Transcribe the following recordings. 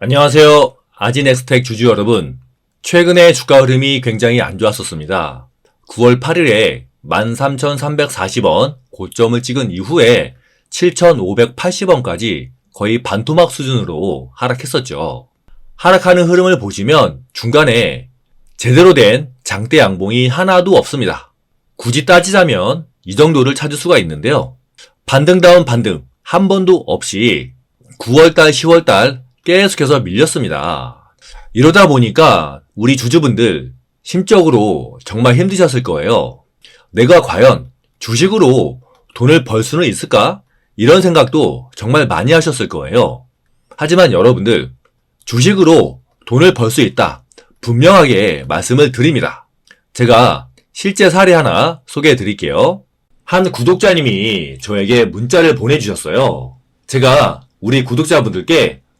안녕하세요. 아진엑스텍 주주 여러분. 최근에 주가 흐름이 굉장히 안 좋았었습니다. 9월 8일에 13,340원 고점을 찍은 이후에 7,580원까지 거의 반토막 수준으로 하락했었죠. 하락하는 흐름을 보시면 중간에 제대로 된 장대 양봉이 하나도 없습니다. 굳이 따지자면 이 정도를 찾을 수가 있는데요. 반등다운 반등 한 번도 없이 9월달, 10월달 계속해서 밀렸습니다. 이러다 보니까 우리 주주분들 심적으로 정말 힘드셨을 거예요. 내가 과연 주식으로 돈을 벌 수는 있을까? 이런 생각도 정말 많이 하셨을 거예요. 하지만 여러분들, 주식으로 돈을 벌 수 있다. 분명하게 말씀을 드립니다. 제가 실제 사례 하나 소개해 드릴게요. 한 구독자님이 저에게 문자를 보내주셨어요. 제가 우리 구독자분들께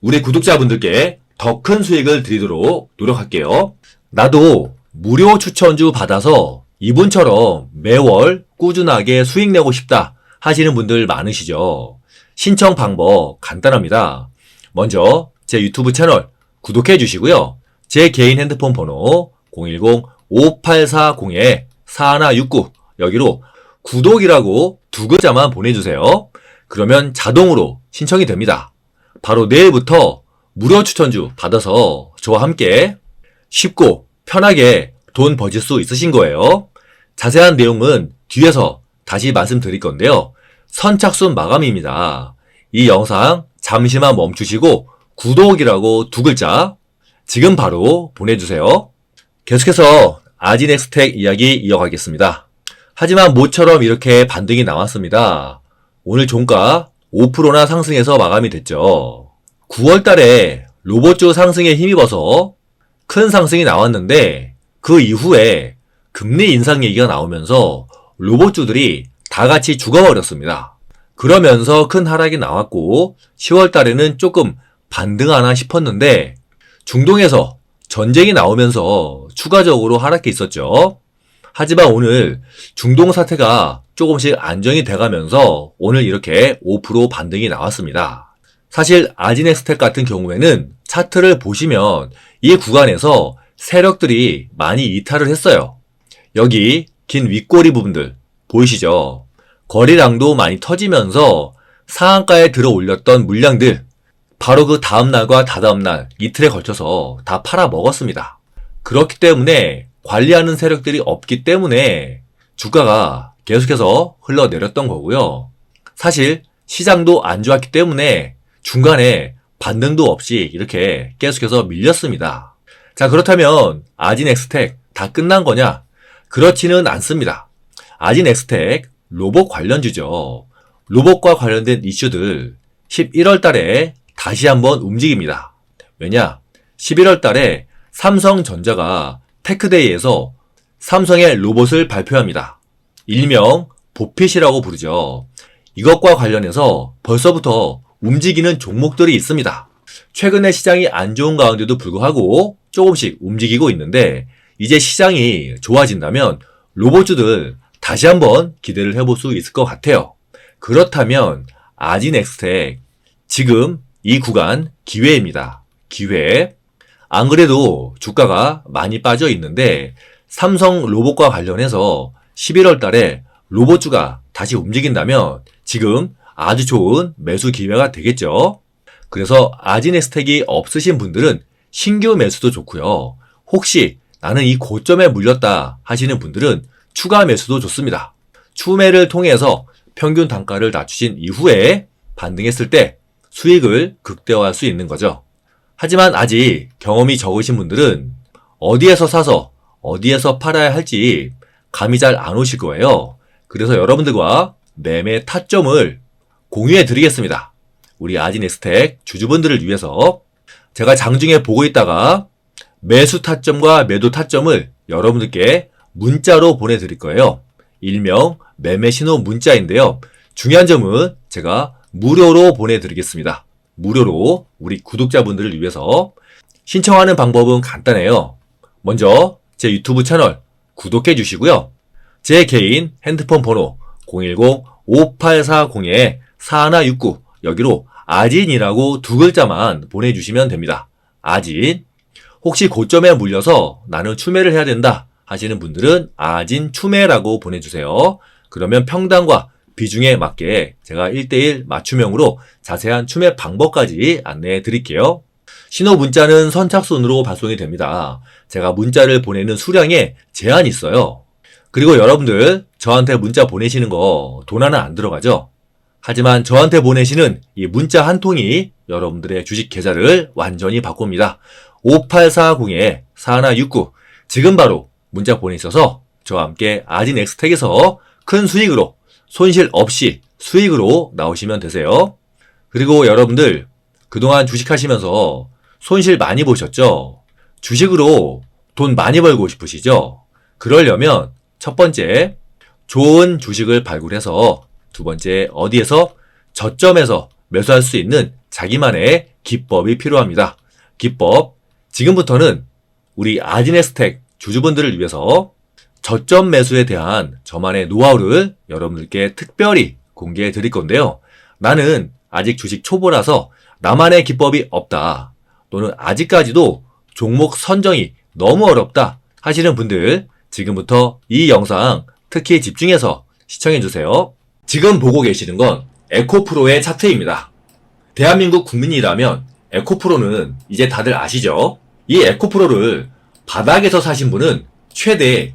우리 구독자분들께 더 큰 수익을 드리도록 노력할게요. 나도 무료 추천주 받아서 이분처럼 매월 꾸준하게 수익 내고 싶다 하시는 분들 많으시죠? 신청 방법 간단합니다. 먼저 제 유튜브 채널 구독해 주시고요. 제 개인 핸드폰 번호 010-5840-4169 여기로 구독이라고 두 글자만 보내주세요. 그러면 자동으로 신청이 됩니다. 바로 내일부터 무료 추천주 받아서 저와 함께 쉽고 편하게 돈 버실 수 있으신 거예요. 자세한 내용은 뒤에서 다시 말씀드릴 건데요. 선착순 마감입니다. 이 영상 잠시만 멈추시고 구독이라고 두 글자 지금 바로 보내주세요. 계속해서 아지넥스텍 이야기 이어가겠습니다. 하지만 모처럼 이렇게 반등이 나왔습니다. 오늘 종가 5%나 상승해서 마감이 됐죠. 9월 달에 로봇주 상승에 힘입어서 큰 상승이 나왔는데 그 이후에 금리 인상 얘기가 나오면서 로봇주들이 다 같이 죽어버렸습니다. 그러면서 큰 하락이 나왔고 10월 달에는 조금 반등하나 싶었는데 중동에서 전쟁이 나오면서 추가적으로 하락해 있었죠. 하지만 오늘 중동 사태가 조금씩 안정이 돼가면서 오늘 이렇게 5% 반등이 나왔습니다. 사실 아지넥스텍 같은 경우에는 차트를 보시면 이 구간에서 세력들이 많이 이탈을 했어요. 여기 긴 윗꼬리 부분들 보이시죠? 거래량도 많이 터지면서 상한가에 들어 올렸던 물량들 바로 그 다음날과 다다음날 이틀에 걸쳐서 다 팔아 먹었습니다. 그렇기 때문에 관리하는 세력들이 없기 때문에 주가가 계속해서 흘러내렸던 거고요. 사실 시장도 안 좋았기 때문에 중간에 반등도 없이 이렇게 계속해서 밀렸습니다. 자, 그렇다면 아진엑스텍 다 끝난 거냐? 그렇지는 않습니다. 아진엑스텍 로봇 관련주죠. 로봇과 관련된 이슈들 11월 달에 다시 한번 움직입니다. 왜냐? 11월 달에 삼성전자가 테크데이에서 삼성의 로봇을 발표합니다. 일명 보핏이라고 부르죠. 이것과 관련해서 벌써부터 움직이는 종목들이 있습니다. 최근에 시장이 안 좋은 가운데도 불구하고 조금씩 움직이고 있는데 이제 시장이 좋아진다면 로봇주들 다시 한번 기대를 해볼 수 있을 것 같아요. 그렇다면 아진엑스텍 지금 이 구간 기회입니다. 기회. 안 그래도 주가가 많이 빠져 있는데 삼성 로봇과 관련해서 11월 달에 로봇주가 다시 움직인다면 지금 아주 좋은 매수 기회가 되겠죠. 그래서 아지네스텍이 없으신 분들은 신규 매수도 좋고요. 혹시 나는 이 고점에 물렸다 하시는 분들은 추가 매수도 좋습니다. 추매를 통해서 평균 단가를 낮추신 이후에 반등했을 때 수익을 극대화할 수 있는 거죠. 하지만 아직 경험이 적으신 분들은 어디에서 사서 어디에서 팔아야 할지 감이 잘 안 오실 거예요. 그래서 여러분들과 매매 타점을 공유해 드리겠습니다. 우리 아지네스텍 주주분들을 위해서 제가 장중에 보고 있다가 매수 타점과 매도 타점을 여러분들께 문자로 보내드릴 거예요. 일명 매매 신호 문자인데요. 중요한 점은 제가 무료로 보내드리겠습니다. 무료로 우리 구독자분들을 위해서 신청하는 방법은 간단해요. 먼저 제 유튜브 채널 구독해 주시고요. 제 개인 핸드폰 번호 010-5840-4169 여기로 아진이라고 두 글자만 보내주시면 됩니다. 아진. 혹시 고점에 물려서 나는 추매를 해야 된다 하시는 분들은 아진 추매라고 보내주세요. 그러면 평단과 비중에 맞게 제가 1대1 맞춤형으로 자세한 추매 방법까지 안내해 드릴게요. 신호 문자는 선착순으로 발송이 됩니다. 제가 문자를 보내는 수량에 제한이 있어요. 그리고 여러분들 저한테 문자 보내시는 거 돈 하나 안 들어가죠? 하지만 저한테 보내시는 이 문자 한 통이 여러분들의 주식 계좌를 완전히 바꿉니다. 5840-4169 지금 바로 문자 보내셔서 저와 함께 아진 엑스텍에서 큰 수익으로 손실 없이 수익으로 나오시면 되세요. 그리고 여러분들 그동안 주식하시면서 손실 많이 보셨죠? 주식으로 돈 많이 벌고 싶으시죠? 그러려면 첫 번째 좋은 주식을 발굴해서 두 번째 어디에서 저점에서 매수할 수 있는 자기만의 기법이 필요합니다. 기법 지금부터는 우리 아지네스텍 주주분들을 위해서 저점 매수에 대한 저만의 노하우를 여러분들께 특별히 공개해 드릴 건데요. 나는 아직 주식 초보라서 나만의 기법이 없다. 또는 아직까지도 종목 선정이 너무 어렵다 하시는 분들 지금부터 이 영상 특히 집중해서 시청해 주세요. 지금 보고 계시는 건 에코프로의 차트입니다. 대한민국 국민이라면 에코프로는 이제 다들 아시죠? 이 에코프로를 바닥에서 사신 분은 최대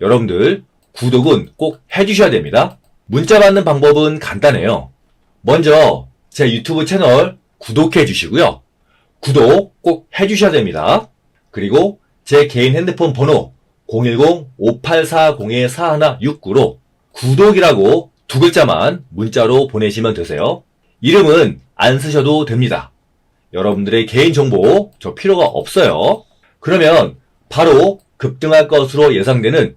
여러분들 구독은 꼭 해주셔야 됩니다. 문자 받는 방법은 간단해요. 먼저 제 유튜브 채널 구독해 주시고요. 구독 꼭 해주셔야 됩니다. 그리고 제 개인 핸드폰 번호 010-5840-4169로 구독이라고 두 글자만 문자로 보내시면 되세요. 이름은 안 쓰셔도 됩니다. 여러분들의 개인 정보 저 필요가 없어요. 그러면 바로 급등할 것으로 예상되는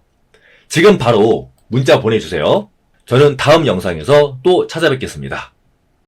지금 바로 문자 보내주세요. 저는 다음 영상에서 또 찾아뵙겠습니다.